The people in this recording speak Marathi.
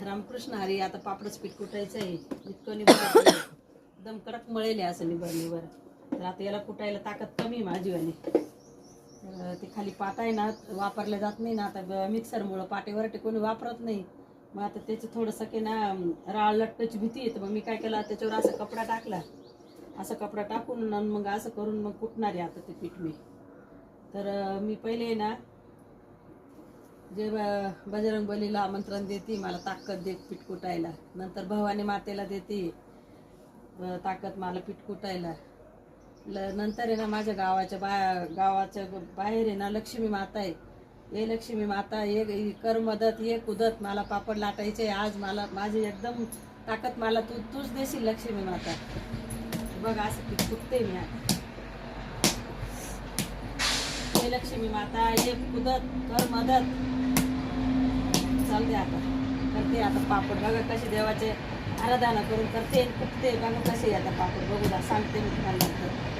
रामकृष्ण हरी आता पापडच पीठ कुटायचं आहे. इतकं निबर एकदम कडक मळेले असं निबर निबर तर आता याला कुटायला ताकद कमी आहे माझीवाली तर ते खाली पाटा आहे ना वापरले जात नाही ना आता मिक्सरमुळं पाटेवर ते कोणी वापरत नाही. मग आता त्याचं थोडंसं की ना राळ लटकायची भीती येते मग मी काय केलं त्याच्यावर असा कपडा टाकला. असा कपडा टाकून आणि मग असं करून मग कुटणार आहे आता ते पीठ मी. तर मी पहिले ना जे ब- बजरंग बलीला आमंत्रण देते मला ताकद दे पीठ कुटायला. नंतर भवानी मातेला देते ताकद मला पीठ कुटायला. ल- नंतर आहे ना माझ्या गावाच्या बा गावाच्या बाहेर आहे ना लक्ष्मी माता आहे. ये लक्ष्मी माता ये कर मदत ये कुदत मला पापड लाटायचे आज मला माझी एकदम ताकद मला तू तूच देशील लक्ष्मी माता. बघ असं पीठ कुटते मी आता. ये लक्ष्मी माता ये कुदत कर मदत चालते आता. करते आता पापड. बघा कसे देवाचे आराधना करून करते. कुठते बघा कसे आता पापड. बघू सांगते मी तुम्हाला